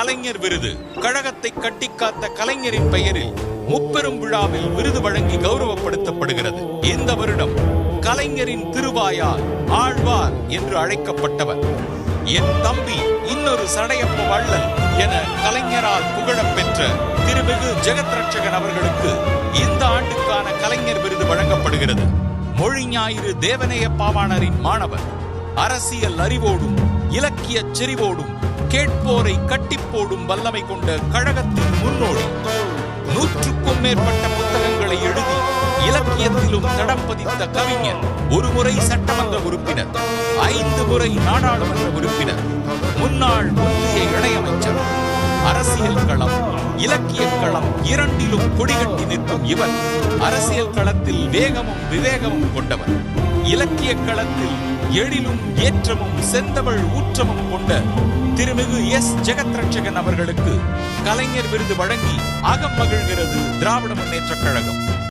கலைஞர் விருது. கழகத்தை கட்டிக்காத்த கலைஞரின் பெயரில் முப்பெரும் விழாவில் விருது வழங்கி கௌரவப்படுத்தப்படுகிறது. இந்த வருடம் கலைஞரின் திருவாயார் ஆழ்வார் என்று அழைக்கப்பட்டவர். என் தம்பி இன்னொரு சடையப்ப வள்ளல் என கலைஞரால் புகழப்பெற்ற திருமிகு ஜெகத் ரட்சகன் அவர்களுக்கு இந்த ஆண்டுக்கான கலைஞர் விருது வழங்கப்படுகிறது. மொழி ஞாயிறு தேவநேய பாவாணரின் மாணவர். அரசியல் அறிவோடும் இலக்கிய செறிவோடும் கேட்போரை கட்டிப்போடும் வல்லமை கொண்ட கழகத்தின் முன்னோடி. நூற்றுக்கும் மேற்பட்ட புத்தகங்களை எழுதி இலக்கியத்திலும் தடம் பதித்த கவிஞர் ஒருமுறை சட்டமன்ற உறுப்பினர் ஐந்து முறை நாடாளுமன்ற உறுப்பினர் முன்னாள் ஒன்றிய இணையமைச்சர் அரசியல் களம் இலக்கிய களம் இரண்டிலும் கொடிகட்டி நிற்கும் இவர். அரசியல் களத்தில் வேகமும் விவேகமும் கொண்டவர். இலக்கிய களத்தில் எழிலும் ஏற்றமும் செந்தமிழ் ஊற்றமும் கொண்ட திருமிகு எஸ். ஜெகத் ரட்சகன் அவர்களுக்கு கலைஞர் விருது வழங்கி அகம் மகிழ்கிறது திராவிட முன்னேற்றக் கழகம்.